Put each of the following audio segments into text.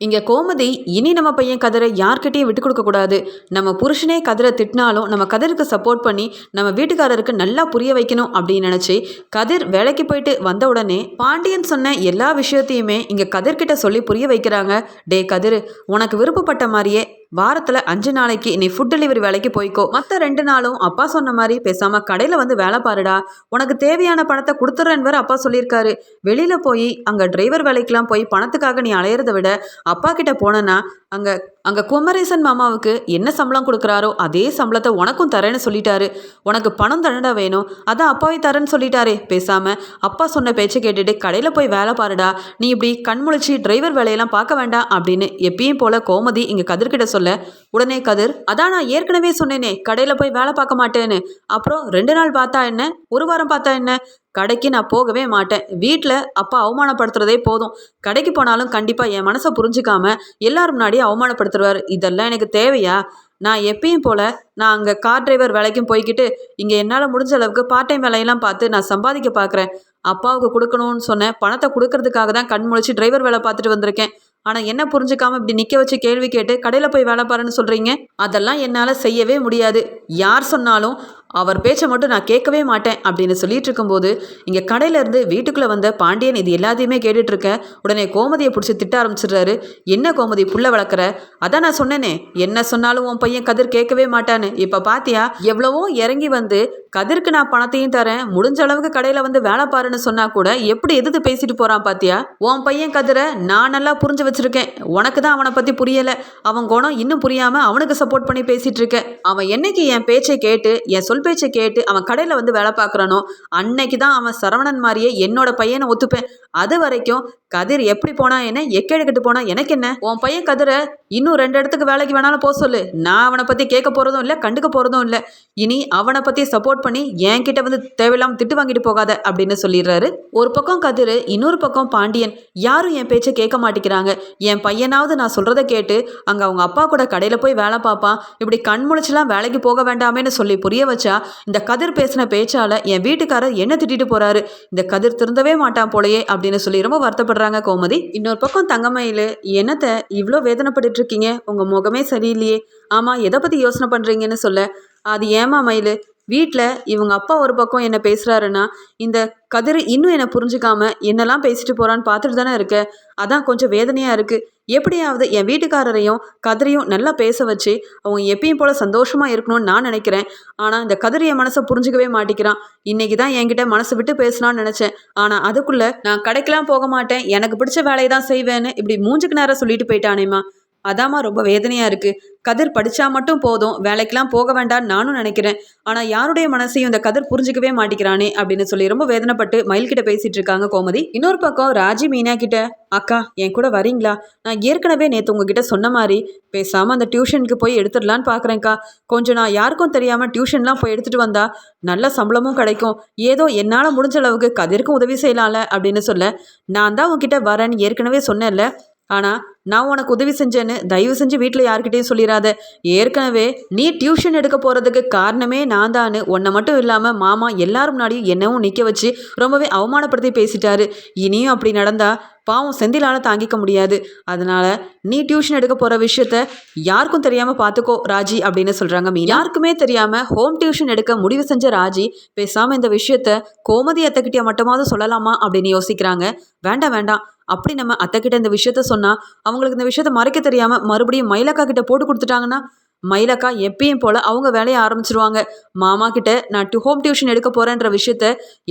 இங்கே கோமதி இனி நம்ம பையன் கதிரை யார்கிட்டையும் விட்டு கொடுக்கக்கூடாது நம்ம புருஷனே கதிரை திட்டினாலும் நம்ம கதிருக்கு சப்போர்ட் பண்ணி நம்ம வீட்டுக்காரருக்கு நல்லா புரிய வைக்கணும் அப்படின்னு நினச்சி கதிர் வேலைக்கு போயிட்டு வந்த உடனே பாண்டியன் சொன்ன எல்லா விஷயத்தையுமே இங்கே கதிர்கிட்ட சொல்லி புரிய வைக்கிறாங்க. டே கதிர் உனக்கு விருப்பப்பட்ட மாதிரியே வாரத்தில் அஞ்சு நாளைக்கு நீ ஃபுட் டெலிவரி வேலைக்கு போய்க்கோ. மற்ற ரெண்டு நாளும் அப்பா சொன்ன மாதிரி பேசாமல் கடையில் வந்து வேலை பாருடா. உனக்கு தேவையான பணத்தை கொடுத்துட்றேன்னு வேறு அப்பா சொல்லியிருக்காரு. வெளியில் போய் அங்கே டிரைவர் வேலைக்கெலாம் போய் பணத்துக்காக நீ அலையிறத விட அப்பா கிட்ட போனேன்னா அங்கே அங்கே குமரேசன் மாமாவுக்கு என்ன சம்பளம் கொடுக்குறாரோ அதே சம்பளத்தை உனக்கும் தரேன்னு சொல்லிட்டாரு. உனக்கு பணம் தரடா வேணும்? அதான் அப்பாவே தரேன்னு சொல்லிட்டாரே. பேசாமல் அப்பா சொன்ன பேச்சை கேட்டுட்டு கடையில் போய் வேலை பாருடா. நீ இப்படி கண்முழிச்சு டிரைவர் வேலையெல்லாம் பார்க்க வேண்டாம் அப்படின்னு எப்பயும் போல கோமதி இங்கே கதிர்கிட்ட சொல்ல உடனே கதிர் அதான் நான் ஏற்கனவே சொன்னேனே கடையில் போய் வேலை பார்க்க மாட்டேன்னு. அப்புறம் ரெண்டு நாள் பார்த்தா என்ன? ஒரு வாரம் பார்த்தா என்ன? கடைக்கு நான் போகவே மாட்டேன். வீட்டில் அப்பா அவமானப்படுத்துறதே போதும். கடைக்கு போனாலும் கண்டிப்பாக என் மனசை புரிஞ்சுக்காம எல்லாரும் முன்னாடி அவமானப்படுத்துருவார் இதெல்லாம் எனக்கு தேவையா? நான் எப்பயும் போல் நான் அங்கே கார் டிரைவர் வேலைக்கும் போய்கிட்டு இங்கே என்னால் முடிஞ்ச அளவுக்கு பார்ட் டைம் வேலையெல்லாம் பார்த்து நான் சம்பாதிக்க பார்க்குறேன். அப்பாவுக்கு கொடுக்கணும்னு சொன்னேன். பணத்தை கொடுக்கறதுக்காக தான் கண் முழிச்சு டிரைவர் வேலை பார்த்துட்டு வந்திருக்கேன். ஆனால் என்ன புரிஞ்சுக்காம இப்படி நிற்க வச்சு கேள்வி கேட்டு கடையில் போய் வேலை பாருன்னு சொல்கிறீங்க அதெல்லாம் என்னால் செய்யவே முடியாது. யார் சொன்னாலும் அவர் பேச்சை மட்டும் நான் கேட்கவே மாட்டேன் அப்படின்னு சொல்லிட்டு இருக்கும்போது இங்கே கடையிலேருந்து வீட்டுக்குள்ளே வந்த பாண்டியன் இது எல்லாத்தையுமே கேட்டுட்ருக்கேன் உடனே கோமதியை பிடிச்சி திட்ட ஆரம்பிச்சிடுறாரு. என்ன கோமதி புள்ள வளர்க்குற? அதான் நான் சொன்னேனே. என்ன சொன்னாலும் உன் பையன் கதிர் கேட்கவே மாட்டான்னு. இப்போ பாத்தியா எவ்வளவோ இறங்கி வந்து கதிர்க்கு நான் பணத்தையும் தரேன். முடிஞ்ச அளவுக்கு கடையில் வந்து வேலை பாருன்னு சொன்னால் கூட எப்படி எதிர்த்து பேசிட்டு போகிறான் பாத்தியா? உன் பையன் கதிரை நான் நல்லா புரிஞ்சு வச்சிருக்கேன். உனக்கு தான் அவனை பற்றி புரியலை. அவன் குணம் இன்னும் புரியாமல் அவனுக்கு சப்போர்ட் பண்ணி பேசிகிட்டு இருக்கேன். அவன் என்னைக்கு என் பேச்சை கேட்டு என் சொல் பேச்சை கேட்டு அவன் கடையில் வந்து வேலை பார்க்குறானோ அன்னைக்கு தான் அவன் சரவணன் மாதிரியே என்னோட பையனை ஒத்துப்பேன். அது வரைக்கும் கதிர் எப்படி போனா என்ன? எக்கெடுக்கிட்டு போனா எனக்கு என்ன? உன் பையன் கதிரை இன்னும் ரெண்டு இடத்துக்கு வேலைக்கு வேணாலும் போக சொல்லு. நான் அவனை பற்றி கேட்க போகிறதும் இல்லை கண்டுக்க போகிறதும் இல்லை. இனி அவனை பற்றி சப்போர்ட் பண்ணி என்கிட்ட வந்து தேவையில்லாமல் திட்டு வாங்கிட்டு போகாத அப்படின்னு சொல்லிடுறாரு. ஒரு பக்கம் கதிர் இன்னொரு பக்கம் பாண்டியன். யாரும் என் பேச்சை கேட்க மாட்டேங்கிறாங்க. என் பையனாவது நான் சொல்கிறத கேட்டு அங்கே அவங்க அப்பா கூட கடையில் போய் வேலை பார்ப்பான். இப்படி கண் முழிச்செலாம் வேலைக்கு போக வேண்டாமேன்னு சொல்லி புரிய வச்சா இந்த கதிர் பேசின பேச்சால் என் வீட்டுக்காரர் என்ன திட்டிட்டு போகிறாரு இந்த கதிர் திருந்தவே மாட்டான் போலயே அப்படின்னு சொல்லி ரொம்ப போடுறாங்க கோமதி. இன்னொரு பக்கம் தங்கமயில் என்னத்தை இவ்வளோ வேதனைப்பட்டு இருக்கீங்க உங்கள் முகமே சரியில்லையே. ஆமாம் எதை பற்றி யோசனை பண்ணுறீங்கன்னு சொல்ல. அது ஏமா மயில்? வீட்டில் இவங்க அப்பா ஒரு பக்கம் என்ன பேசுகிறாருன்னா இந்த கதிர் இன்னும் என்னை புரிஞ்சுக்காம என்னெல்லாம் பேசிட்டு போகிறான்னு பார்த்துட்டு தானே இருக்க? அதான் கொஞ்சம் வேதனையாக இருக்குது எப்படியாவது என் வீட்டுக்காரரையும் கதிரையும் நல்லா பேச வச்சு அவங்க எப்பயும் போல் சந்தோஷமாக இருக்கணும்னு நான் நினைக்கிறேன். ஆனால் இந்த கதிர் என் மனசை புரிஞ்சுக்கவே மாட்டேங்கிறான். இன்னைக்கு தான் என்கிட்ட மனசு விட்டு பேசலாம்னு நினச்சேன். ஆனால் அதுக்குள்ளே நான் கடைக்கெல்லாம் போக மாட்டேன். எனக்கு பிடிச்ச வேலையை தான் செய்வேன்னு இப்படி மூஞ்சுக்கு நேரம் சொல்லிட்டு போயிட்டானேம்மா. அதாம்மா ரொம்ப வேதனையாக இருக்குது கதிர் படித்தா மட்டும் போதும். வேலைக்கெல்லாம் போக வேண்டாம்னு நானும் நினைக்கிறேன். ஆனால் யாருடைய மனசையும் இந்த கதிர் புரிஞ்சுக்கவே மாட்டேங்கிறானே அப்படின்னு சொல்லி ரொம்ப வேதனைப்பட்டு மயில்கிட்ட பேசிட்டு இருக்காங்க கோமதி. இன்னொரு பக்கம் ராஜி மீனா கிட்ட அக்கா என் கூட வரீங்களா? நான் ஏற்கனவே நேற்று உங்ககிட்ட சொன்ன மாதிரி பேசாமல் அந்த டியூஷனுக்கு போய் எடுத்துடலான்னு பார்க்குறேன்க்கா கொஞ்சம் நான் யாருக்கும் தெரியாமல் டியூஷன்லாம் போய் எடுத்துகிட்டு வந்தா நல்ல சம்பளமும் கிடைக்கும். ஏதோ என்னால் முடிஞ்ச அளவுக்கு கதிர்க்கும் உதவி செய்யலாம்ல அப்படின்னு சொல்ல நான் தான் உங்ககிட்ட வரேன்னு ஏற்கனவே சொன்னேன்ல. ஆனால் நான் உனக்கு உதவி செஞ்சேன்னு தயவு செஞ்சு வீட்டில் யார்கிட்டையும் சொல்லிடாத ஏற்கனவே நீ டியூஷன் எடுக்க போகிறதுக்கு காரணமே நான் தான்னு உன்னை மட்டும் இல்லாமல் மாமா எல்லாரும் முன்னாடியும் என்னவும் நிற்க வச்சு ரொம்பவே அவமானப்படுத்தி பேசிட்டாரு. இனியும் அப்படி நடந்தால் பாவம் செந்திலால் தாங்கிக்க முடியாது. அதனால் நீ டியூஷன் எடுக்க போகிற விஷயத்த யாருக்கும் தெரியாமல் பார்த்துக்கோ ராஜி அப்படின்னு சொல்கிறாங்க மீ யாருக்குமே தெரியாமல் ஹோம் டியூஷன் எடுக்க முடிவு செஞ்ச ராஜி பேசாமல் இந்த விஷயத்த கோமதி அத்தைக்கிட்டே மட்டுமாவது சொல்லலாமா அப்படின்னு யோசிக்கிறாங்க. வேண்டாம் வேண்டாம். அப்படி நம்ம அத்தைக்கிட்ட இந்த விஷயத்த சொன்னால் அவங்களுக்கு இந்த விஷயத்த மறைக்க தெரியாமல் மறுபடியும் மயிலக்கா கிட்ட போட்டு கொடுத்துட்டாங்கன்னா மயிலக்கா எப்பயும் போல் அவங்க வேலையை ஆரம்பிச்சிருவாங்க. மாமா கிட்ட நான் டு ஹோம் டியூஷன் எடுக்க போகிறேன்ற விஷயத்த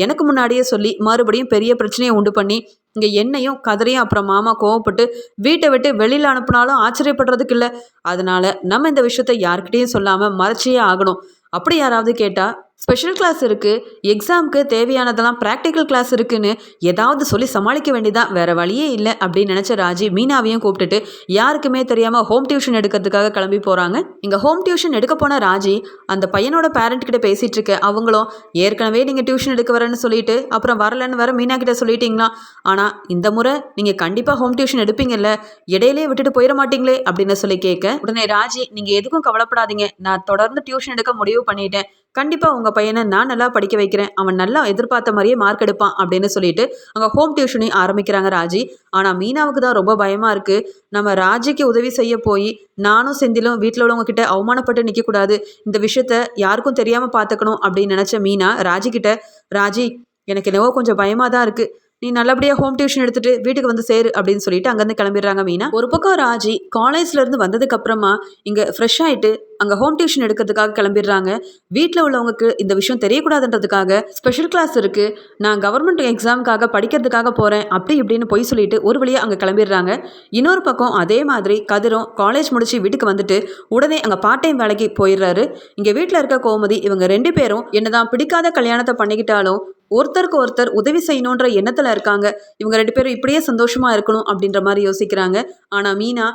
எனக்கு முன்னாடியே சொல்லி மறுபடியும் பெரிய பிரச்சனையை உண்டு பண்ணி இங்கே என்னையும் கதறையும் அப்புறம் மாமா கோவப்பட்டு வீட்டை விட்டு வெளியில் அனுப்புனாலும் ஆச்சரியப்படுறதுக்கு இல்லை. அதனால் நம்ம இந்த விஷயத்த யார்கிட்டையும் சொல்லாமல் மறைச்சியே ஆகணும். அப்படி யாராவது கேட்டால் ஸ்பெஷல் கிளாஸ் இருக்குது எக்ஸாமுக்கு தேவையானதெல்லாம் ப்ராக்டிக்கல் கிளாஸ் இருக்குன்னு ஏதாவது சொல்லி சமாளிக்க வேண்டியதான் வேறு வழியே இல்லை அப்படின்னு நினச்ச ராஜி மீனாவையும் கூப்பிட்டுட்டு யாருக்குமே தெரியாமல் ஹோம் டியூஷன் எடுக்கிறதுக்காக கிளம்பி போகிறாங்க இங்கே ஹோம் டியூஷன் எடுக்க போன ராஜி அந்த பையனோட பேரண்ட் கிட்ட பேசிகிட்டு இருக்க அவங்களும் ஏற்கனவே நீங்கள் டியூஷன் எடுக்க வரேன்னு சொல்லிட்டு அப்புறம் வரலன்னு வர மீனா கிட்ட சொல்லிட்டீங்களா? ஆனால் இந்த முறை நீங்கள் கண்டிப்பாக ஹோம் டியூஷன் எடுப்பீங்கல்ல இடையிலே விட்டுட்டு போயிட மாட்டீங்களே அப்படின்னு சொல்லி கேட்க உடனே ராஜி நீங்கள் எதுக்கும் கவலைப்படாதீங்க. நான் தொடர்ந்து டியூஷன் எடுக்க முடிவு பண்ணிட்டேன். கண்டிப்பாக உங்கள் பையனை நான் நல்லா படிக்க வைக்கிறேன். அவன் நல்லா எதிர்பார்த்த மாதிரியே மார்க் எடுப்பான் அப்படின்னு சொல்லிட்டு அங்கே ஹோம் டியூஷனையும் ஆரம்பிக்கிறாங்க ராஜி. ஆனால் மீனாவுக்கு தான் ரொம்ப பயமாக இருக்குது நம்ம ராஜிக்கு உதவி செய்ய போய் நானும் செந்திலும் வீட்டில் உள்ளவங்க கிட்ட அவமானப்பட்டு நிற்கக்கூடாது இந்த விஷயத்த யாருக்கும் தெரியாமல் பார்த்துக்கணும் அப்படின்னு நினச்ச மீனா ராஜி கிட்ட ராஜி எனக்கு என்னவோ கொஞ்சம் பயமாக தான் இருக்குது நீ நல்லபடியாக ஹோம் டியூஷன் எடுத்துட்டு வீட்டுக்கு வந்து சேரு அப்படின்னு சொல்லிட்டு அங்கேருந்து கிளம்பிடுறாங்க மீனா. ஒரு பக்கம் ராஜி காலேஜ்ல இருந்து வந்ததுக்கு அப்புறமா இங்கே ஃப்ரெஷ் ஆயிட்டு அங்கே ஹோம் டியூஷன் எடுக்கிறதுக்காக கிளம்பிடுறாங்க. வீட்டில் உள்ளவங்களுக்கு இந்த விஷயம் தெரியக்கூடாதுன்றதுக்காக ஸ்பெஷல் கிளாஸ் இருக்கு. நான் கவர்மெண்ட் எக்ஸாமுக்காக படிக்கிறதுக்காக போகிறேன் அப்படி இப்படின்னு பொய் சொல்லிட்டு ஒரு வழியாக அங்கே கிளம்பிடுறாங்க. இன்னொரு பக்கம் அதே மாதிரி கதிரும் காலேஜ் முடிச்சு வீட்டுக்கு வந்துட்டு உடனே அங்கே பார்ட் டைம் வேலைக்கு போயிடுறாரு. இங்கே வீட்டில் இருக்க கோமதி இவங்க ரெண்டு பேரும் என்னதான் பிடிக்காத கல்யாணத்தை பண்ணிக்கிட்டாலும் ஒருத்தருக்கு ஒருத்தர் உதவி செய்யணுன்ற எண்ணத்தில் இருக்காங்க. இவங்க ரெண்டு பேரும் இப்படியே சந்தோஷமா இருக்கணும் அப்படின்ற மாதிரி யோசிக்கிறாங்க. ஆனால் மீனா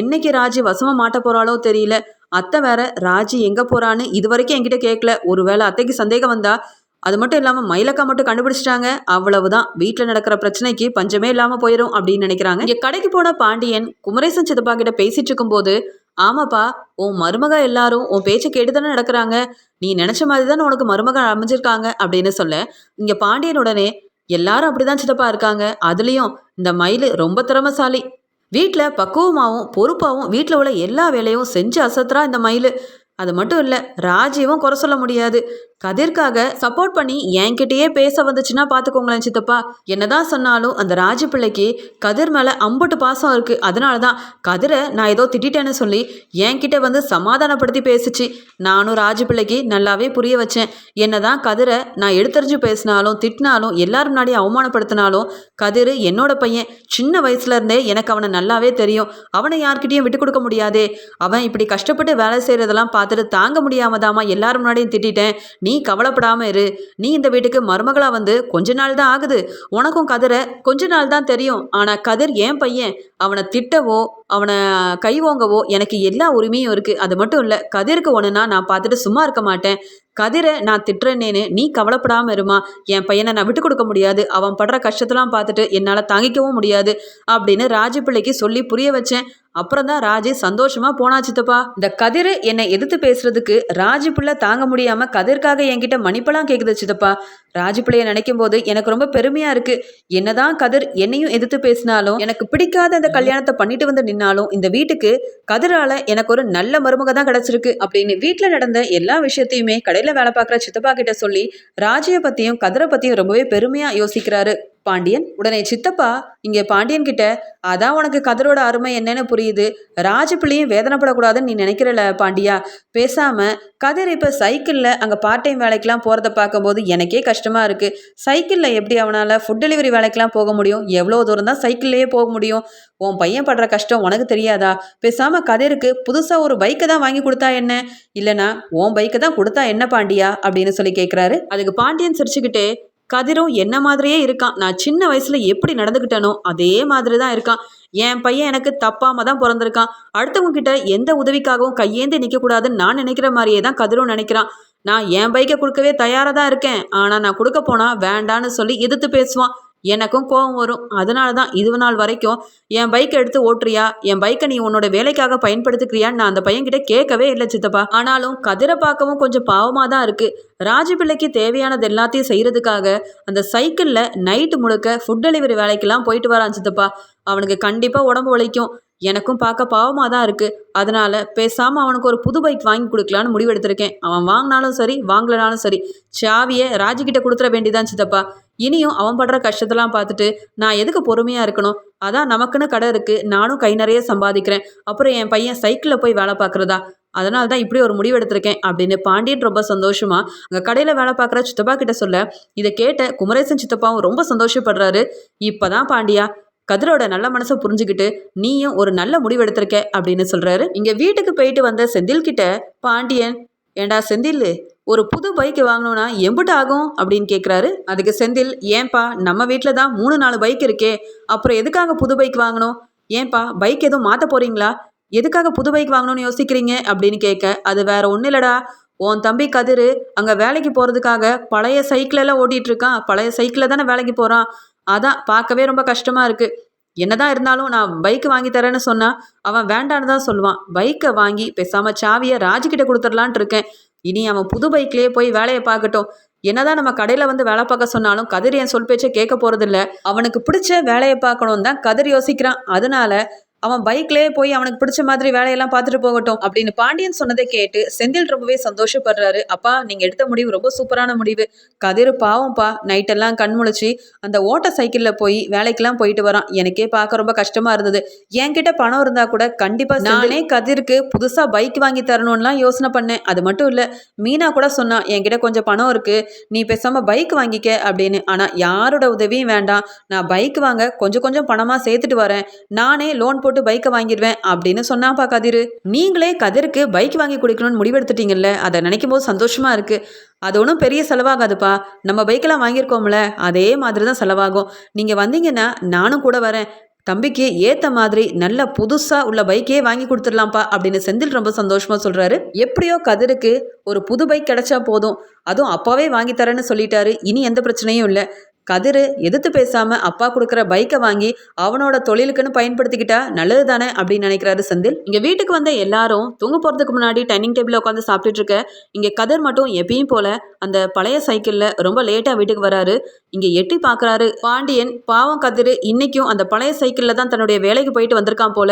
என்னைக்கு ராஜி வசமாக மாட்ட போகிறாளோ தெரியல. அத்தை வேற ராஜி எங்கே போகிறான்னு இது வரைக்கும் என்கிட்ட கேட்கல ஒருவேளை அத்தைக்கு சந்தேகம் வந்தா அது மட்டும் இல்லாமல் மயிலக்கா மட்டும் கண்டுபிடிச்சிட்டாங்க. அவ்வளவுதான். வீட்டில் நடக்கிற பிரச்சனைக்கு பஞ்சமே இல்லாமல் போயிடும் அப்படின்னு நினைக்கிறாங்க. இங்கே கடைக்கு போன பாண்டியன் குமரேசன் சித்தப்பா கிட்ட பேசிட்டு இருக்கும்போது ஆமாப்பா உன் மருமக எல்லாரும் உன் பேச்சை கேட்டு தானே நடக்கிறாங்க. நீ நினைச்ச மாதிரி தான் உனக்கு மருமகள் அமைஞ்சிருக்காங்க அப்படின்னு சொல்ல இங்கே பாண்டியன் உடனே எல்லாரும் அப்படிதான் சித்தப்பா இருக்காங்க. அதுலேயும் இந்த மயில் ரொம்ப திறமசாலி. வீட்டில் பக்குவமாகவும் பொறுப்பாகவும் வீட்டில் உள்ள எல்லா வேலையும் செஞ்சு அசத்துறா இந்த மயில். அது மட்டும் இல்லை ராஜீவும் குறை சொல்ல முடியாது. கதிர்க்காக சப்போர்ட் பண்ணி என்கிட்டயே பேச வந்துச்சுன்னா பார்த்துக்கோங்களேன் சித்தப்பா. என்னதான் சொன்னாலும் அந்த ராஜ பிள்ளைக்கு கதிர் மேலே அம்புட்டு பாசம் இருக்குது அதனால தான் கதிரை நான் ஏதோ திட்டேன்னு சொல்லி என்கிட்ட வந்து சமாதானப்படுத்தி பேசிச்சு. நானும் ராஜ பிள்ளைக்கு நல்லாவே புரிய வச்சேன். என்னதான் கதிரை நான் எடுத்தறிஞ்சு பேசினாலும் திட்டினாலும் எல்லாரும் முன்னாடி அவமானப்படுத்தினாலும் கதிர் என்னோட பையன். சின்ன வயசுல இருந்தே எனக்கு அவனை நல்லாவே தெரியும். அவனை யார்கிட்டயும் விட்டு கொடுக்க முடியாதே. அவன் இப்படி கஷ்டப்பட்டு வேலை செய்கிறதெல்லாம் பார்த்துட்டு தாங்க முடியாமதாமா எல்லாரும் முன்னாடியும் திட்டிட்டேன். நீ நீ கவலைப்படாமல் இரு. நீ இந்த வீட்டுக்கு மருமகளாக வந்து கொஞ்ச நாள் தான் ஆகுது. உனக்கும் கதிரை கொஞ்ச நாள் தான் தெரியும். ஆனால் கதிர் ஏன் பையன். அவனை திட்டவோ அவனை கை ஓங்கவோ எனக்கு எல்லா உரிமையும் இருக்குது அது மட்டும் இல்லை கதிருக்கு ஒன்றுனா நான் பார்த்துட்டு சும்மா இருக்க மாட்டேன். கதிரை நான் திட்டுறேனேன்னு நீ கவலைப்படாம இருமா. என் பையனை நான் விட்டு கொடுக்க முடியாது. அவன் படுற கஷ்டத்தெல்லாம் பார்த்துட்டு என்னால் தாங்கிக்கவும் முடியாது. அப்படின்னு ராஜபிள்ளைக்கு சொல்லி புரிய வச்சேன். அப்புறம் தான் ராஜி சந்தோஷமா போனா சித்தப்பா. இந்த கதிர் என்னை எதிர்த்து பேசுறதுக்கு ராஜி பிள்ளை தாங்க முடியாம கதிர்க்காக என்கிட்ட மன்னிப்பெல்லாம் கேக்குது சித்தப்பா. ராஜி பிள்ளைய நினைக்கும் போது எனக்கு ரொம்ப பெருமையா இருக்கு. என்னதான் கதிர் என்னையும் எதிர்த்து பேசினாலும் எனக்கு பிடிக்காத அந்த கல்யாணத்தை பண்ணிட்டு வந்து நின்னாலும் இந்த வீட்டுக்கு கதிரால எனக்கு ஒரு நல்ல மருமக தான் கிடைச்சிருக்கு அப்படின்னு வீட்டுல நடந்த எல்லா விஷயத்தையுமே கடையில வேலை பார்க்குற சித்தப்பா கிட்ட சொல்லி ராஜியை பத்தியும் கதிரை பத்தியும் ரொம்பவே பெருமையா யோசிக்கிறாரு. பாண்டியன் உடனே சித்தப்பா இங்கே பாண்டியன் கிட்ட அதான் உனக்கு கதிரோட அருமை என்னன்னு புரியுது. ராஜபிள்ளையும் வேதனைப்படக்கூடாதுன்னு நீ நினைக்கிறல பாண்டியா. பேசாம கதிர் இப்ப சைக்கிள்ல அங்க பார்ட் டைம் வேலைக்கெல்லாம் போறத பார்க்கும்போது எனக்கே கஷ்டமா இருக்கு. சைக்கிள்ல எப்படி அவனால ஃபுட் டெலிவரி வேலைக்கெல்லாம் போக முடியும்? எவ்வளோ தூரம் தான் சைக்கிள்லயே போக முடியும்? உன் பையன் படுற கஷ்டம் உனக்கு தெரியாதா? பேசாம கதிருக்கு புதுசா ஒரு பைக்கை தான் வாங்கி கொடுத்தா என்ன? இல்லனா உன் பைக்கை தான் கொடுத்தா என்ன பாண்டியா? அப்படின்னு சொல்லி கேட்குறாரு அதுக்கு பாண்டியன் சிரிச்சுக்கிட்டே கதிரும் என்ன மாதிரியே இருக்கான். நான் சின்ன வயசுல எப்படி நடந்துக்கிட்டேனோ அதே மாதிரி தான் இருக்கான். என் பையன் எனக்கு தப்பாம தான் பிறந்திருக்கான். அடுத்தவங்க கிட்ட எந்த உதவிக்காகவும் கையேந்தி நிற்கக்கூடாதுன்னு நான் நினைக்கிற மாதிரியே தான் கதிரும் நினைக்கிறான். நான் என் பைக்கை கொடுக்கவே தயாராக தான் இருக்கேன். ஆனால் நான் கொடுக்க போனால் வேண்டான்னு சொல்லி எதிர்த்து பேசுவான். எனக்கும் கோபம் வரும். அதனால தான் இது நாள் வரைக்கும் என் பைக்கை எடுத்து ஓட்டுறியா? என் பைக்கை நீ உன்னோட வேலைக்காக பயன்படுத்திக்கிறியான்னு நான் அந்த பையன்கிட்ட கேட்கவே இல்லை சித்தப்பா. ஆனாலும் கதிரை பார்க்கவும் கொஞ்சம் பாவமாக தான் இருக்குது ராஜபிள்ளைக்கு தேவையானது எல்லாத்தையும் செய்கிறதுக்காக அந்த சைக்கிளில் நைட்டு முழுக்க ஃபுட் டெலிவரி வேலைக்கெல்லாம் போயிட்டு வரான் சித்தப்பா. அவனுக்கு கண்டிப்பாக உடம்பு உழைக்கும் எனக்கும் பார்க்க பாவமாக தான் இருக்குது அதனால் பேசாமல் அவனுக்கு ஒரு புது பைக் வாங்கி கொடுக்கலான்னு முடிவெடுத்திருக்கேன். அவன் வாங்கினாலும் சரி வாங்கலனாலும் சரி சாவியை ராஜிக்கிட்ட கொடுத்துட வேண்டியதான் சித்தப்பா. இனியும் அவன் படுற கஷ்டத்தெல்லாம் பார்த்துட்டு நான் எதுக்கு பொறுமையாக இருக்கணும்? அதான் நமக்குன்னு கடை இருக்குது நானும் கை நிறைய சம்பாதிக்கிறேன். அப்புறம் என் பையன் சைக்கிளில் போய் வேலை பார்க்குறதா? அதனால தான் இப்படி ஒரு முடிவு எடுத்திருக்கேன் அப்படின்னு பாண்டியன் ரொம்ப சந்தோஷமா அங்கே கடையில் வேலை பார்க்குற சித்தப்பா கிட்ட சொல்ல இதை கேட்ட குமரேசன் சித்தப்பாவும் ரொம்ப சந்தோஷப்படுறாரு. இப்போதான் பாண்டியா கதிரோட நல்ல மனசை புரிஞ்சுக்கிட்டு நீயும் ஒரு நல்ல முடிவு எடுத்திருக்க அப்படின்னு சொல்றாரு. இங்க வீட்டுக்கு போயிட்டு வந்த செந்தில் கிட்ட பாண்டியன் ஏண்டா செந்தில் ஒரு புது பைக் வாங்கணும்னா எம்பிட்டு ஆகும்? அப்படின்னு கேட்குறாரு அதுக்கு செந்தில் ஏன்பா நம்ம வீட்டில் தான் மூணு நாலு பைக் இருக்கே அப்புறம் எதுக்காக புது பைக் வாங்கணும்? ஏன்பா பைக் எதுவும் மாற்ற போறீங்களா? எதுக்காக புது பைக் வாங்கணும்னு யோசிக்கிறீங்க? அப்படின்னு கேட்க அது வேற ஒன்றும் இல்லடா. உன் தம்பி கதிர் அங்கே வேலைக்கு போகிறதுக்காக பழைய சைக்கிளெல்லாம் ஓட்டிகிட்டு இருக்கான். பழைய சைக்கிளில் தானே வேலைக்கு போகிறான் அதான் பார்க்கவே ரொம்ப கஷ்டமாக இருக்குது என்னதான் இருந்தாலும் நான் பைக் வாங்கி தரேன்னு சொன்னா அவன் வேண்டான்னு தான் சொல்லுவான். பைக்கை வாங்கி பேசாம சாவியை ராஜுக்கிட்ட கொடுத்துடலான்ட்டு இருக்கேன். இனி அவன் புது பைக்லேயே போய் வேலையை பார்க்கட்டும். என்னதான் நம்ம கடையில் வந்து வேலை பார்க்க சொன்னாலும் கதிர் என் சொல் பேச்சை கேட்க போகிறதில்ல அவனுக்கு பிடிச்ச வேலையை பார்க்கணும் தான் கதிர் யோசிக்கிறான். அதனால அவன் பைக்லேயே போய் அவனுக்கு பிடிச்ச மாதிரி வேலையெல்லாம் பார்த்துட்டு போகட்டும் அப்படின்னு பாண்டியன் சொன்னதை கேட்டு செந்தில் ரொம்பவே சந்தோஷப்படுறாரு. அப்பா நீங்கள் எடுத்த முடிவு ரொம்ப சூப்பரான முடிவு. கதிர் பாவம்ப்பா. நைட்டெல்லாம் கண் முழிச்சு அந்த ஓட்ட சைக்கிளில் போய் வேலைக்கெல்லாம் போயிட்டு வரான். எனக்கே பார்க்க ரொம்ப கஷ்டமாக இருந்தது. என்கிட்ட பணம் இருந்தால் கூட கண்டிப்பாக நானே கதிருக்கு புதுசாக பைக் வாங்கி தரணும்லாம் யோசனை பண்ணேன். அது மட்டும் இல்லை மீனா கூட சொன்னா என்கிட்ட கொஞ்சம் பணம் இருக்குது நீ பேசாமல் பைக் வாங்கிக்க அப்படின்னு. ஆனால் யாரோட உதவியும் வேண்டாம். நான் பைக் வாங்க கொஞ்சம் கொஞ்சம் பணமாக சேர்த்துட்டு வரேன். நானே லோன் போட்டு பைக்கை வாங்கிடுவேன் அப்படின்னு சொன்னாப்பா கதிர். நீங்களே கதிருக்கு பைக் வாங்கி கொடுக்கணும்னு முடிவெடுத்துட்டீங்கல்ல அதை நினைக்கும் போது சந்தோஷமா இருக்கு. அது ஒன்றும் பெரிய செலவாகாதுப்பா. நம்ம பைக்கெல்லாம் வாங்கியிருக்கோம்ல அதே மாதிரி தான் செலவாகும். நீங்கள் வந்தீங்கன்னா நானும் கூட வரேன். தம்பிக்கு ஏற்ற மாதிரி நல்ல புதுசாக உள்ள பைக்கே வாங்கி கொடுத்துடலாம்ப்பா அப்படின்னு செந்தில் ரொம்ப சந்தோஷமாக சொல்கிறாரு எப்படியோ கதிருக்கு ஒரு புது பைக் கிடைச்சா போதும். அதுவும் அப்பாவே வாங்கி தரேன்னு சொல்லிட்டாரு. இனி எந்த பிரச்சனையும் இல்லை. கதிர் எதிர்த்து பேசாம அப்பா கொடுக்குற பைக்கை வாங்கி அவனோட தொழிலுக்குன்னு பயன்படுத்திக்கிட்டா நல்லது தானே அப்படின்னு நினைக்கிறாரு செந்தில். இங்க வீட்டுக்கு வந்த எல்லாரும் தூங்க போறதுக்கு முன்னாடி டைனிங் டேபிள் உட்காந்து சாப்பிட்டுட்டு இருக்க இங்க கதிர் மட்டும் எப்பயும் போல அந்த பழைய சைக்கிள்ல ரொம்ப லேட்டா வீட்டுக்கு வராரு. இங்க எட்டி பாக்குறாரு. பாண்டியன் பாவம் கதிர் இன்னைக்கும் அந்த பழைய சைக்கிள்ல தான் தன்னுடைய வேலைக்கு போயிட்டு வந்திருக்கான் போல.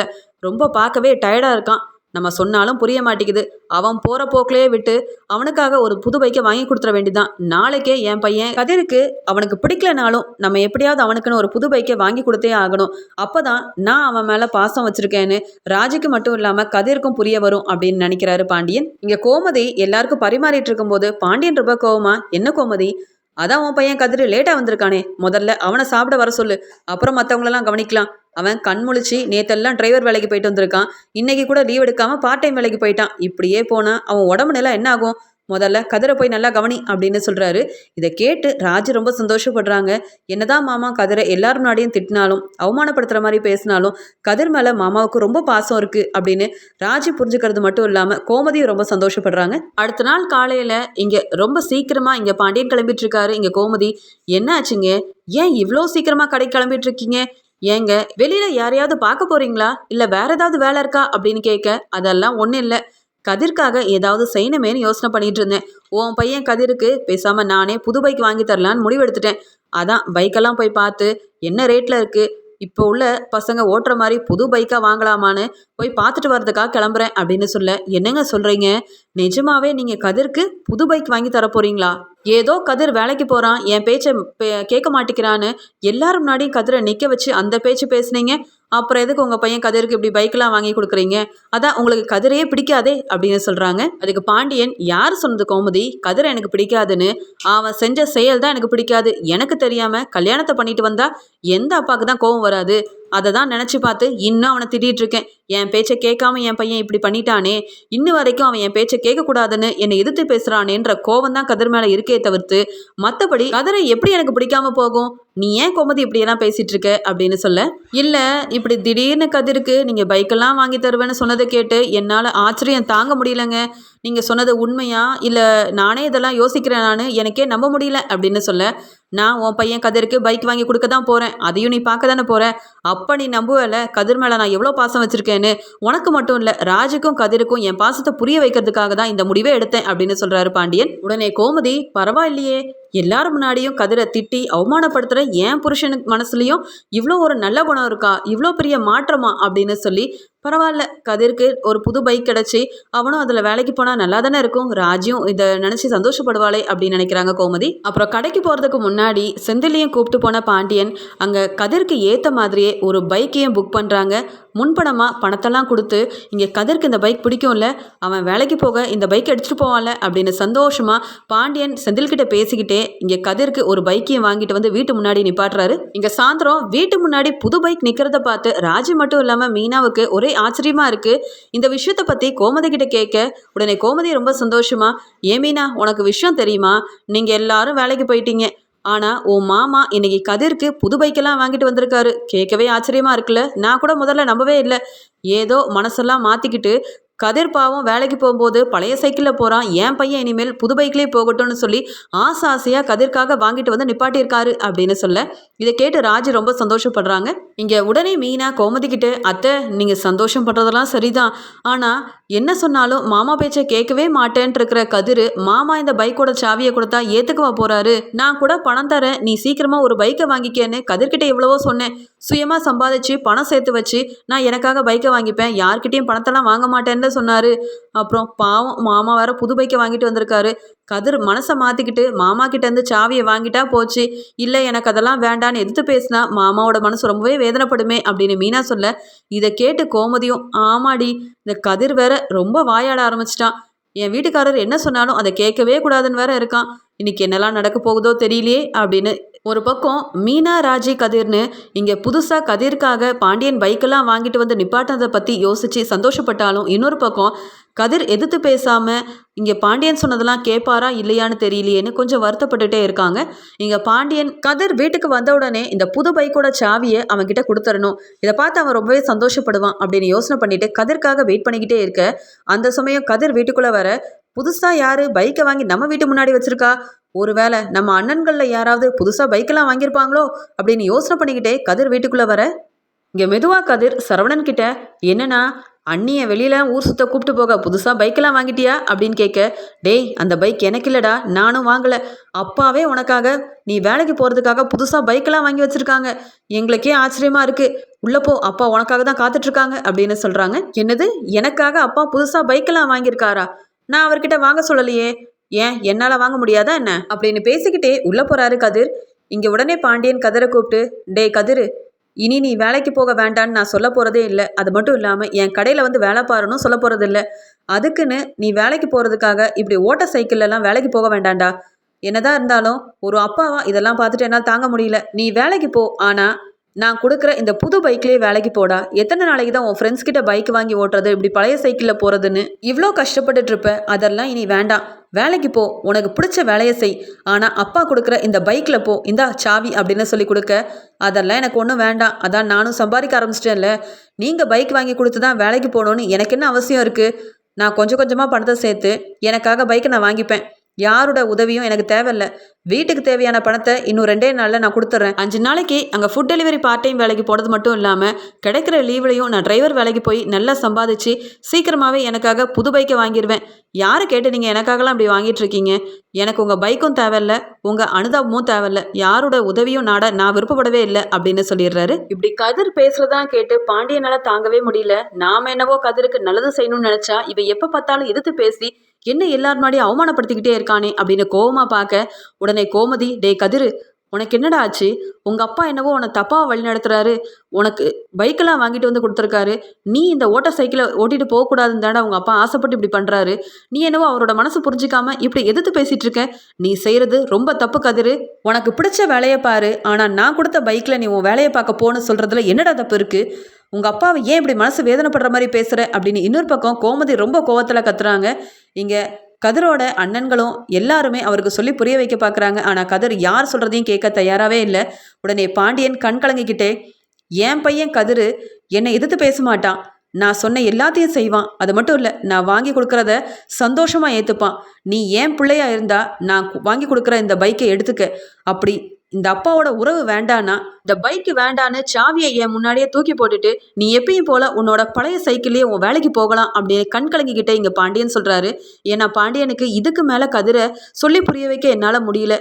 ரொம்ப பார்க்கவே டயர்டா இருக்கான். நம்ம சொன்னாலும் புரிய மாட்டேங்குது. அவன் போகிற போக்கிலே விட்டு அவனுக்காக ஒரு புது பைக்கை வாங்கி கொடுத்துட வேண்டியதான் நாளைக்கே என் பையன் கதிருக்கு அவனுக்கு பிடிக்கலனாலும் நம்ம எப்படியாவது அவனுக்குன்னு ஒரு புது பைக்கை வாங்கி கொடுத்தே ஆகணும். அப்போ தான் நான் அவன் மேலே பாசம் வச்சுருக்கேன்னு ராஜுக்கு மட்டும் இல்லாமல் கதிருக்கும் புரிய வரும் அப்படின்னு நினைக்கிறாரு பாண்டியன். இங்கே கோமதி எல்லாருக்கும் பரிமாறிட்டு இருக்கும்போது பாண்டியன் ரொம்ப கோவமா என்ன கோமதி? அதான் உன் பையன் கதிர் லேட்டாக வந்திருக்கானே. முதல்ல அவனை சாப்பிட வர சொல்லு. அப்புறம் மற்றவங்களெல்லாம் கவனிக்கலாம். அவன் கண் முழிச்சு நேத்தெல்லாம் டிரைவர் வேலைக்கு போயிட்டு வந்திருக்கான். இன்னைக்கு கூட லீவ் எடுக்காமல் பார்ட் டைம் வேலைக்கு போயிட்டான். இப்படியே போனால் அவன் உடம்பு நிலை என்ன ஆகும்? முதல்ல கதிரை போய் நல்லா கவனி அப்படின்னு சொல்கிறாரு இதை கேட்டு ராஜு ரொம்ப சந்தோஷப்படுறாங்க. என்னதான் மாமா கதிரை எல்லாரும் முன்னாடியும் திட்டினாலும் அவமானப்படுத்துகிற மாதிரி பேசினாலும் கதிர் மேலே மாமாவுக்கு ரொம்ப பாசம் இருக்குது அப்படின்னு ராஜு புரிஞ்சுக்கிறது மட்டும் இல்லாமல் கோமதியும் ரொம்ப சந்தோஷப்படுறாங்க. அடுத்த நாள் காலையில் இங்கே ரொம்ப சீக்கிரமாக இங்கே பாண்டியன் கிளம்பிட்டு இருக்காரு கோமதி. என்ன ஆச்சுங்க? ஏன் இவ்வளோ சீக்கிரமாக கடைக்கு கிளம்பிட்டு இருக்கீங்க ஏங்க வெளியில யாரையாவது பார்க்க போறீங்களா? இல்ல வேற ஏதாவது வேலை இருக்கா? அப்படின்னு கேட்க அதெல்லாம் ஒன்றும் இல்லை. கதிர்க்காக ஏதாவது செய்யணுமேனு யோசனை பண்ணிட்டு இருந்தேன். உன் பையன் கதிருக்கு பேசாம நானே புது பைக் வாங்கி தரலான்னு முடிவெடுத்துட்டேன். அதான் பைக்கெல்லாம் போய் பார்த்து என்ன ரேட்ல இருக்கு? இப்போ உள்ள பசங்க ஓட்டுற மாதிரி புது பைக்காக வாங்கலாமான்னு போய் பார்த்துட்டு வர்றதுக்காக கிளம்புறேன் அப்படின்னு சொல்ல என்னங்க சொல்கிறீங்க நிஜமாவே நீங்கள் கதிர்க்கு புது பைக் வாங்கி தர போகிறீங்களா ஏதோ கதிர் வேலைக்கு போகிறான் என் பேச்சை கேட்க மாட்டேங்கிறான்னு எல்லாரும் முன்னாடியும் கதிரை நிற்க வச்சு அந்த பேச்சு பேசுனீங்க? அப்புறம் எதுக்கு உங்கள் பையன் கதிருக்கு இப்படி பைக்கெலாம் வாங்கி கொடுக்குறீங்க? அதான் உங்களுக்கு கதிரையே பிடிக்காதே அப்படின்னு சொல்கிறாங்க அதுக்கு பாண்டியன் யார் சொன்னது கோமதி? கதிரை எனக்கு பிடிக்காதுன்னு. அவன் செஞ்ச செயல் தான் எனக்கு பிடிக்காது. எனக்கு தெரியாமல் கல்யாணத்தை பண்ணிட்டு வந்தால் எந்த அப்பாவுக்கு தான் கோவம் வராது? அதை தான் நினச்சி பார்த்து இன்னும் அவனை திட்டிகிட்டு இருக்கேன். என் பேச்சை கேட்காம என் பையன் இப்படி பண்ணிட்டானே. இன்னும் வரைக்கும் அவன் என் பேச்சை கேட்கக்கூடாதுன்னு என்னை எதிர்த்து பேசுகிறானேன்ற கோவம் தான் கதிர் மேலே இருக்கே தவிர்த்து மற்றபடி கதிரை எப்படி எனக்கு பிடிக்காம போகும்? நீ ஏன் கோமதி இப்படியெல்லாம் பேசிகிட்டு இருக்க? அப்படின்னு சொல்ல இல்லை இப்படி திடீர்னு கதிருக்கு நீங்கள் பைக்கெல்லாம் வாங்கி தருவேன்னு சொன்னதை கேட்டு என்னால் ஆச்சரியம் தாங்க முடியலங்க. நீங்கள் சொன்னது உண்மையா? இல்லை நானே இதெல்லாம் யோசிக்கிறேன் நான் எனக்கே நம்ப முடியல அப்படின்னு சொல்ல நான் உன் பையன் கதிருக்கு பைக் வாங்கி கொடுக்க தான் போகிறேன் அதையும் நீ பார்க்க தானே போகிற அப்போ நீ நம்புவல கதிர் மேலே நான் எவ்வளோ பாசம் வச்சுருக்கேன்னு? உனக்கு மட்டும் இல்லை ராஜுக்கும் கதிருக்கும் என் பாசத்தை புரிய வைக்கிறதுக்காக தான் இந்த முடிவே எடுத்தேன் அப்படின்னு சொல்கிறாரு பாண்டியன். உடனே கோமதி பரவாயில்லையே. எல்லாரும் முன்னாடியும் கதிரை திட்டி அவமானப்படுத்துகிற என் புருஷனுக்கு மனசுலையும் இவ்வளோ ஒரு நல்ல குணம் இருக்கா? இவ்வளோ பெரிய மாற்றமா? அப்படின்னு சொல்லி பரவாயில்ல. கதிர்க்கு ஒரு புது பைக் கிடச்சி அவனும் அதில் வேலைக்கு போனால் நல்லா தானே இருக்கும். ராஜியும் இதை நினச்சி சந்தோஷப்படுவாளே அப்படின்னு நினைக்கிறாங்க கோமதி. அப்புறம் கடைக்கு போகிறதுக்கு முன்னாடி செந்திலையும் கூப்பிட்டு போன பாண்டியன் அங்கே கதிருக்கு ஏற்ற மாதிரியே ஒரு பைக்கையும் புக் பண்ணுறாங்க முன்பணமாக பணத்தெல்லாம் கொடுத்து இங்கே கதிர்க்கு இந்த பைக் பிடிக்கும்ல அவன் வேலைக்கு போக இந்த பைக் எடுத்துகிட்டு போவான்ல அப்படின்னு சந்தோஷமாக பாண்டியன் செந்தில்கிட்ட பேசிக்கிட்டே இங்கே கதிர்க்கு ஒரு பைக்கையும் வாங்கிட்டு வந்து வீட்டு முன்னாடி நிப்பாட்டுறாரு. இங்கே சாயந்தரம் வீட்டு முன்னாடி புது பைக் நிற்கிறத பார்த்து ராஜி மட்டும் இல்லாமல் மீனாவுக்கு ஒரே ஆச்சரியமா இருக்கு. இந்த விஷயத்தை பற்றி கோமதி கிட்ட கேட்க உடனே கோமதி ரொம்ப சந்தோஷமா ஏமீனா உனக்கு விஷயம் தெரியுமா? நீங்கள் எல்லாரும் வேலைக்கு போயிட்டீங்க. ஆனால் உன் மாமா இன்னைக்கு கதிர்க்கு புது பைக்கெல்லாம் வாங்கிட்டு வந்திருக்காரு. கேட்கவே ஆச்சரியமா இருக்குல்ல? நான் கூட முதல்ல நம்பவே இல்லை. ஏதோ மனசெல்லாம் மாற்றிக்கிட்டு கதிர் பாவம் வேலைக்கு போகும்போது பழைய சைக்கிளில் போகிறான் என் பையன் இனிமேல் புது பைக்லேயே போகட்டும்னு சொல்லி ஆசை ஆசையாக கதிர்க்காக வாங்கிட்டு வந்து நிப்பாட்டியிருக்காரு அப்படின்னு சொல்ல இதை கேட்டு ராஜி ரொம்ப சந்தோஷப்படுறாங்க. இங்கே உடனே மீனா கோமதிக்கிட்டு அத்தை நீங்கள் சந்தோஷம் படுறதெல்லாம் சரிதான். ஆனால் என்ன சொன்னாலும் மாமா பேச்சை கேட்கவே மாட்டேன்ட்டு இருக்கிற கதிர் மாமா இந்த பைக்கோட சாவியை கொடுத்தா ஏற்றுக்கவா போகிறாரு நான் கூட பணம் தரேன். நீ சீக்கிரமாக ஒரு பைக்கை வாங்கிக்கேன்னு கதிர்கிட்ட எவ்வளவோ சொன்னேன். சுயமாக சம்பாதிச்சு பணம் சேர்த்து வச்சு நான் எனக்காக பைக்கை வாங்கிப்பேன் யார்கிட்டயும் பணத்தெல்லாம் வாங்க மாட்டேன்னு சொன்னார். அப்புறம் பாவம் மாமா வேற புது பைக்கை வாங்கிட்டு வந்திருக்காரு. கதிர் மனசை மாற்றிக்கிட்டு மாமா கிட்டேருந்து சாவியை வாங்கிட்டா போச்சு. இல்லை எனக்கு அதெல்லாம் வேண்டான்னு எதிர்த்து பேசினா மாமாவோட மனசு ரொம்பவே வேதனைப்படுமே அப்படின்னு மீனா சொல்ல இதை கேட்டு கோமதியும் ஆமாடி இந்த கதிர் வேற ரொம்ப வாயாட ஆரம்பிச்சிட்டான். என் வீட்டுக்காரர் என்ன சொன்னாலும் அதை கேட்கவே கூடாதுன்னு வேற இருக்கான். இன்னைக்கு என்னெல்லாம் நடக்க போகுதோ தெரியலையே அப்படின்னு ஒரு பக்கம் மீனா ராஜி கதிர்னு இங்கே புதுசாக கதிர்க்காக பாண்டியன் பைக்கெல்லாம் வாங்கிட்டு வந்து நிப்பாட்டினதை பற்றி யோசித்து சந்தோஷப்பட்டாலும் இன்னொரு பக்கம் கதிர் எதிர்த்து பேசாமல் இங்கே பாண்டியன் சொன்னதெல்லாம் கேட்பாரா இல்லையான்னு தெரியலையேன்னு கொஞ்சம் வருத்தப்பட்டுட்டே இருக்காங்க. இங்கே பாண்டியன் கதிர் வீட்டுக்கு வந்த உடனே இந்த புது பைக்கோட சாவியை அவன்கிட்ட கொடுத்துடணும் இதை பார்த்து அவன் ரொம்பவே சந்தோஷப்படுவான் அப்படின்னு யோசனை பண்ணிட்டு கதிர்க்காக வெயிட் பண்ணிக்கிட்டே இருக்க. அந்த சமயம் கதிர் வீட்டுக்குள்ளே வர புதுசாக யார் பைக்கை வாங்கி நம்ம வீட்டு முன்னாடி வச்சிருக்கா? ஒருவேளை நம்ம அண்ணன்களில் யாராவது புதுசாக பைக்கெல்லாம் வாங்கியிருப்பாங்களோ அப்படின்னு யோசனை பண்ணிக்கிட்டே கதிர் வீட்டுக்குள்ளே வர. இங்கே மெதுவாக கதிர் சரவணன் கிட்ட என்னண்ணா அண்ணியை வெளியில் ஊர் சுத்த கூப்பிட்டு போக புதுசாக பைக்கெல்லாம் வாங்கிட்டியா? அப்படின்னு கேட்க டேய் அந்த பைக் எனக்கு இல்லைடா நானும் வாங்கலை. அப்பாவே உனக்காக நீ வேலைக்கு போகிறதுக்காக புதுசாக பைக்கெல்லாம் வாங்கி வச்சுருக்காங்க. எங்களுக்கே ஆச்சரியமாக இருக்குது உள்ளே போ அப்பா உனக்காக தான் காத்துட்ருக்காங்க. அப்படின்னு சொல்கிறாங்க என்னது? எனக்காக அப்பா புதுசாக பைக்கெல்லாம் வாங்கியிருக்காரா? நான் அவர்கிட்ட வாங்க சொல்லலையே. ஏன்? என்னால் வாங்க முடியாதா என்ன? அப்படின்னு பேசிக்கிட்டே உள்ளே போகிறாரு கதிர். இங்கே உடனே பாண்டியன் கதிரை கூப்பிட்டு டேய் கதிர் இனி நீ வேலைக்கு போக வேண்டான்னு நான் சொல்ல போகிறதே இல்லை. அது மட்டும் இல்லாமல் என் கடையில் வந்து வேலை பாருன்னு சொல்ல போகிறது இல்லை. அதுக்குன்னு நீ வேலைக்கு போகிறதுக்காக இப்படி ஓட்ட சைக்கிள்லாம் வேலைக்கு போக வேண்டாம்டா. என்னதான் இருந்தாலும் ஒரு அப்பாவா இதெல்லாம் பார்த்துட்டு என்னால் தாங்க முடியல. நீ வேலைக்கு போ. ஆனால் நான் கொடுக்குற இந்த புது பைக்லேயே வேலைக்கு போடா. எத்தனை நாளைக்கு தான் உன் ஃப்ரெண்ட்ஸ் கிட்ட பைக் வாங்கி ஓட்டுறது இப்படி பழைய சைக்கிளில் போகிறதுன்னு இவ்வளோ கஷ்டப்பட்டுட்டு இருப்ப. அதெல்லாம் இனி வேண்டாம். வேலைக்கு போ உனக்கு பிடிச்ச வேலையை செய். ஆனால் அப்பா கொடுக்குற இந்த பைக்கில் போ இந்தா சாவி அப்படின்னு சொல்லி கொடுக்க. அதெல்லாம் எனக்கு ஒன்றும் வேண்டாம். அதான் நானும் சம்பாதிக்க ஆரம்பிச்சிட்டேன்ல. நீங்கள் பைக் வாங்கி கொடுத்து தான் வேலைக்கு போகணுன்னு எனக்கு என்ன அவசியம் இருக்குது நான் கொஞ்சம் கொஞ்சமாக பணத்தை சேர்த்து எனக்காக பைக்கை நான் வாங்கிப்பேன். யாரோட உதவியும் எனக்கு தேவையில்ல. வீட்டுக்கு தேவையான பணத்தை இன்னும் ரெண்டே நாளில் நான் கொடுத்துட்றேன். அஞ்சு நாளைக்கு அங்கே ஃபுட் டெலிவரி பார்ட் டைம் வேலைக்கு போகிறது மட்டும் இல்லாமல் கிடைக்கிற லீவ்லையும் நான் டிரைவர் வேலைக்கு போய் நல்லா சம்பாதிச்சு சீக்கிரமாகவே எனக்காக புது பைக்கை வாங்கிடுவேன் யாரை கேட்டு நீங்கள் எனக்காகலாம் அப்படி வாங்கிட்டு இருக்கீங்க? எனக்கு உங்கள் பைக்கும் தேவையில்ல உங்கள் அனுதாபமும் தேவையில்ல யாரோட உதவியும் நாட நான் விருப்பப்படவே இல்லை அப்படின்னு சொல்லிடுறாரு. இப்படி கதிர் பேசுறதான் கேட்டு பாண்டியனால் தாங்கவே முடியல. நாம என்னவோ கதிருக்கு நல்லது செய்யணும்னு நினச்சா இவ எப்போ பார்த்தாலும் எதிர்த்து பேசி என்ன எல்லார் முன்னாடியும் அவமானப்படுத்திக்கிட்டே இருக்கானே அப்படின்னு கோவமா பார்க்க உடனே கோமதி டே கதிரு உனக்கு என்னடா ஆச்சு? உங்கள் அப்பா என்னவோ உன்னை தப்பாக வழி நடத்துறாரு. உனக்கு பைக்கெல்லாம் வாங்கிட்டு வந்து கொடுத்துருக்காரு. நீ இந்த ஓட்ட சைக்கிளை ஓட்டிட்டு போகக்கூடாதுன்னு தானே உங்கள் அப்பா ஆசைப்பட்டு இப்படி பண்ணுறாரு நீ என்னவோ அவரோட மனசு புரிஞ்சிக்காம இப்படி எதிர்த்து பேசிட்டு இருக்க. நீ செய்கிறது ரொம்ப தப்பு கதிரு. உனக்கு பிடிச்ச வேலையை பாரு. ஆனால் நான் கொடுத்த பைக்கில் நீ உன் வேலையை பார்க்க போன்னு சொல்கிறதுல என்னடா தப்பு இருக்குது உங்கள் அப்பாவை ஏன் இப்படி மனசு வேதனைப்படுற மாதிரி பேசுகிற அப்படின்னு இன்னொரு பக்கம் கோமதி ரொம்ப கோவத்தில் கத்துறாங்க. இங்கே கதிரோட அண்ணன்களும் எல்லாருமே அவருக்கு சொல்லி புரிய வைக்க பார்க்குறாங்க ஆனால் கதிர் யார் சொல்கிறதையும் கேட்க தயாராகவே இல்லை. உடனே பாண்டியன் கண் கலங்கிக்கிட்டே என் பையன் கதிர் என்னை எதிர்த்து பேச மாட்டான். நான் சொன்ன எல்லாத்தையும் செய்வான். அது மட்டும் இல்லை நான் வாங்கி கொடுக்குறத சந்தோஷமாக ஏற்றுப்பான் நீ ஏன் பிள்ளையா இருந்தா நான் வாங்கி கொடுக்குற இந்த பைக்கை எடுத்துக்க. அப்படி இந்த அப்பாவோட உறவு வேண்டானா இந்த பைக்கு வேண்டான்னு சாவியை என் முன்னாடியே தூக்கி போட்டுட்டு நீ எப்பயும் போல உன்னோட பழைய சைக்கிள்லேயே உன் வேலைக்கு போகலாம் அப்படின்னு கண் கலங்கிக்கிட்டே இங்கே பாண்டியன் சொல்கிறாரு ஏன்னா பாண்டியனுக்கு இதுக்கு மேலே கதிரை சொல்லி புரிய வைக்க என்னால் முடியல.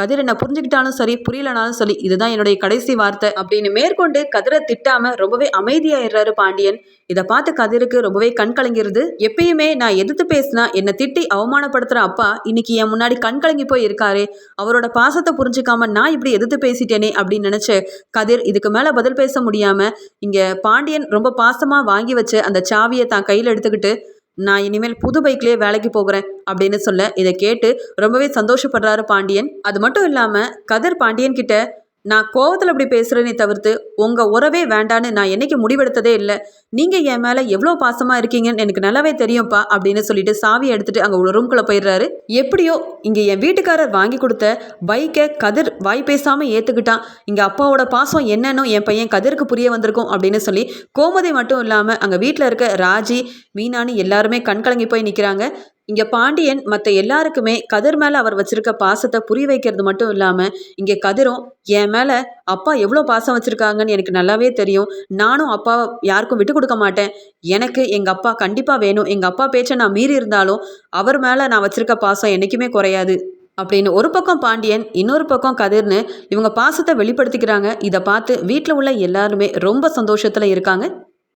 கதிர் என்ன புரிஞ்சுக்கிட்டாலும் சரி புரியலனாலும் சரி இதுதான் என்னுடைய கடைசி வார்த்தை அப்படின்னு மேற்கொண்டு கதிரை திட்டாம ரொம்பவே அமைதியாயிடுறாரு பாண்டியன். இதை பார்த்து கதிருக்கு ரொம்பவே கண் கலங்கிருது. எப்பயுமே நான் எதிர்த்து பேசினா என்னை திட்டி அவமானப்படுத்துற அப்பா இன்னைக்கு என் முன்னாடி கண் கலங்கி போய் இருக்காரே அவரோட பாசத்தை புரிஞ்சுக்காம நான் இப்படி எதிர்த்து பேசிட்டேனே அப்படின்னு நினைச்சு கதிர் இதுக்கு மேல பதில் பேச முடியாம இங்க பாண்டியன் ரொம்ப பாசமா வாங்கி வச்ச அந்த சாவியை தான் கையில் எடுத்துக்கிட்டு நான் இனிமேல் புது பைக்லேயே வேலைக்கு போகிறேன் அப்படின்னு சொல்ல இதை கேட்டு ரொம்பவே சந்தோஷப்படுறாரு பாண்டியன். அது மட்டும் இல்லாமல் கதிர் பாண்டியன் கிட்ட நான் கோவத்தில் இப்படி பேசுகிறேனே தவிர்த்து உங்கள் உறவே வேண்டான்னு நான் என்னைக்கு முடிவெடுத்ததே இல்லை. நீங்கள் என் மேலே எவ்வளோ பாசமாக இருக்கீங்கன்னு எனக்கு நல்லாவே தெரியும்ப்பா அப்படின்னு சொல்லிட்டு சாவியை எடுத்துட்டு அங்கே ஒரு ரூம்குள்ளே போயிடுறாரு. எப்படியோ இங்கே என் வீட்டுக்காரர் வாங்கி கொடுத்த பைக்கை கதிர் வாய் பேசாமல் ஏற்றுக்கிட்டான் இங்கே அப்பாவோட பாசம் என்னன்னு என் பையன் கதிருக்கு புரிய வந்திருக்கும் அப்படின்னு சொல்லி கோமதி மட்டும் இல்லாமல் அங்கே வீட்டில் இருக்க ராஜி மீனானு எல்லாருமே கண்கலங்கி போய் நிற்கிறாங்க இங்கே பாண்டியன் மற்ற எல்லாருக்குமே கதிர் மேலே அவர் வச்சிருக்க பாசத்தை புரிய வைக்கிறது மட்டும் இல்லாமல் இங்கே கதிரும் என் மேலே அப்பா எவ்வளோ பாசம் வச்சுருக்காங்கன்னு எனக்கு நல்லாவே தெரியும். நானும் அப்பா யாருக்கும் விட்டு கொடுக்க மாட்டேன். எனக்கு எங்கள் அப்பா கண்டிப்பாக வேணும். எங்கள் அப்பா பேச்சை நான் மீறி இருந்தாலும் அவர் மேலே நான் வச்சிருக்க பாசம் என்றைக்குமே குறையாது. அப்படின்னு ஒரு பக்கம் பாண்டியன் இன்னொரு பக்கம் கதிர்னு இவங்க பாசத்தை வெளிப்படுத்திக்கிறாங்க. இதை பார்த்து வீட்டில் உள்ள எல்லாருமே ரொம்ப சந்தோஷத்தில் இருக்காங்க.